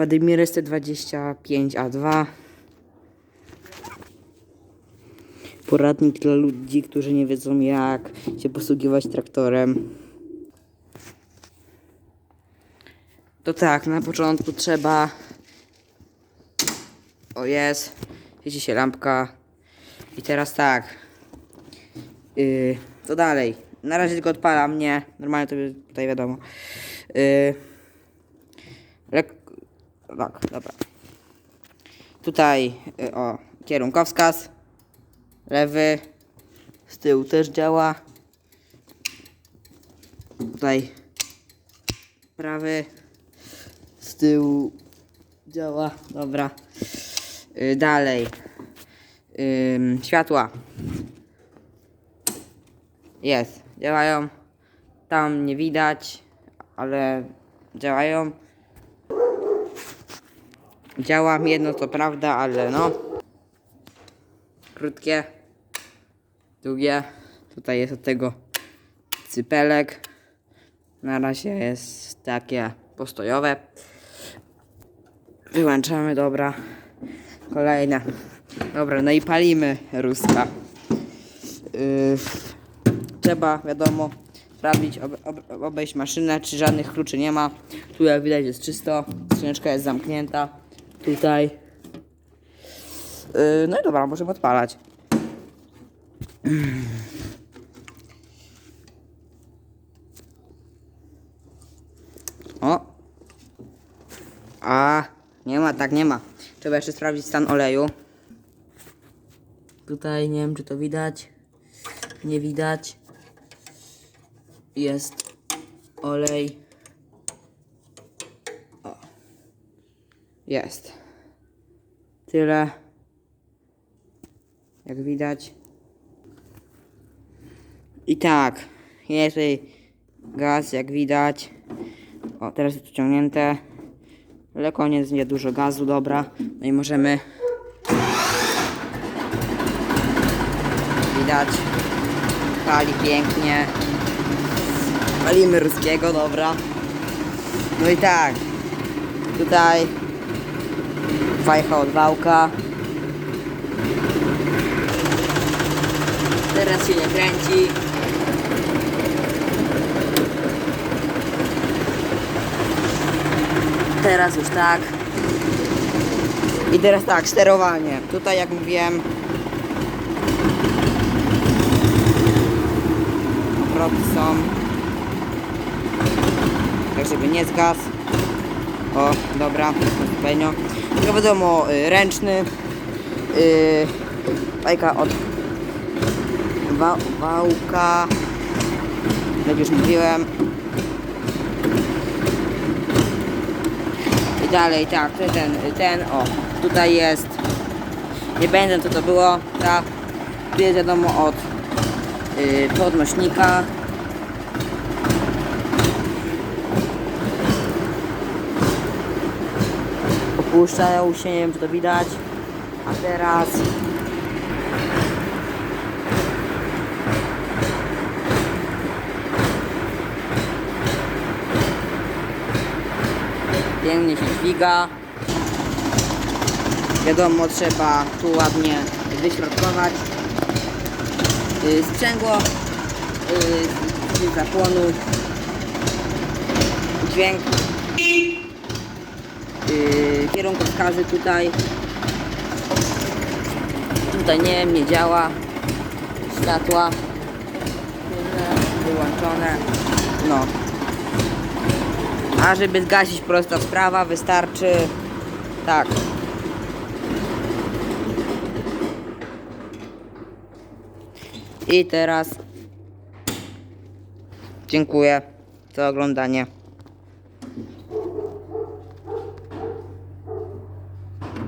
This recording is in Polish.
Wadymir ST25A2. Poradnik dla ludzi, którzy nie wiedzą jak się posługiwać traktorem. To tak, na początku trzeba. O jest, świeci się lampka. I teraz tak. Yy, co dalej? Na razie tylko odpalam, nie. Normalnie to tutaj wiadomo. Yy, lek... Tak, dobra. Tutaj, yy, o, kierunkowskaz. Lewy. Z tyłu też działa. Tutaj prawy. Z tyłu działa. Dobra. Yy, dalej. Ym, światła. Jest, działają. Tam nie widać, ale działają. Działa jedno to prawda, ale no. Krótkie, długie. Tutaj jest od tego cypelek. Na razie jest takie postojowe. Wyłączamy, dobra. Kolejne. Dobra, no i palimy ruska. Yy, trzeba, wiadomo, sprawdzić, ob, ob, obejść maszynę, czy żadnych kluczy nie ma. Tu jak widać jest czysto, skrzyneczka jest zamknięta. Tutaj. Yy, no i dobra, możemy odpalać. O! A, nie ma, tak nie ma. Trzeba jeszcze sprawdzić stan oleju. Tutaj nie wiem, czy to widać. Nie widać. Jest olej. Jest. Tyle. Jak widać. I tak. Jest tutaj gaz, jak widać. O, teraz jest wciągnięte. Ale koniec, nie dużo gazu, dobra. No i możemy widać. Pali pięknie. Palimy ruskiego, dobra. No i tak. Tutaj fajcha od wałka. Teraz się nie kręci. Teraz już tak. I teraz tak, sterowanie. Tutaj jak mówiłem, obroty są. Tak, żeby nie zgasł. O, dobra, odpowiednio. No wiadomo, y, ręczny. Yy, od wa wałka. Jak już mówiłem. I dalej, tak, ten, ten, o, tutaj jest. Nie będę co to było, tak. Tu jest wiadomo od y, podnośnika. Opuszczają się, nie wiem czy to widać. A teraz pięknie się dźwiga. Wiadomo, trzeba tu ładnie wyśrodkować yy, sprzęgło yy, zapłonu dźwięk kierunkowskazy tutaj. Tutaj nie nie działa. Światła wyłączone. No. A żeby zgasić prosta sprawa wystarczy tak. I teraz dziękuję za oglądanie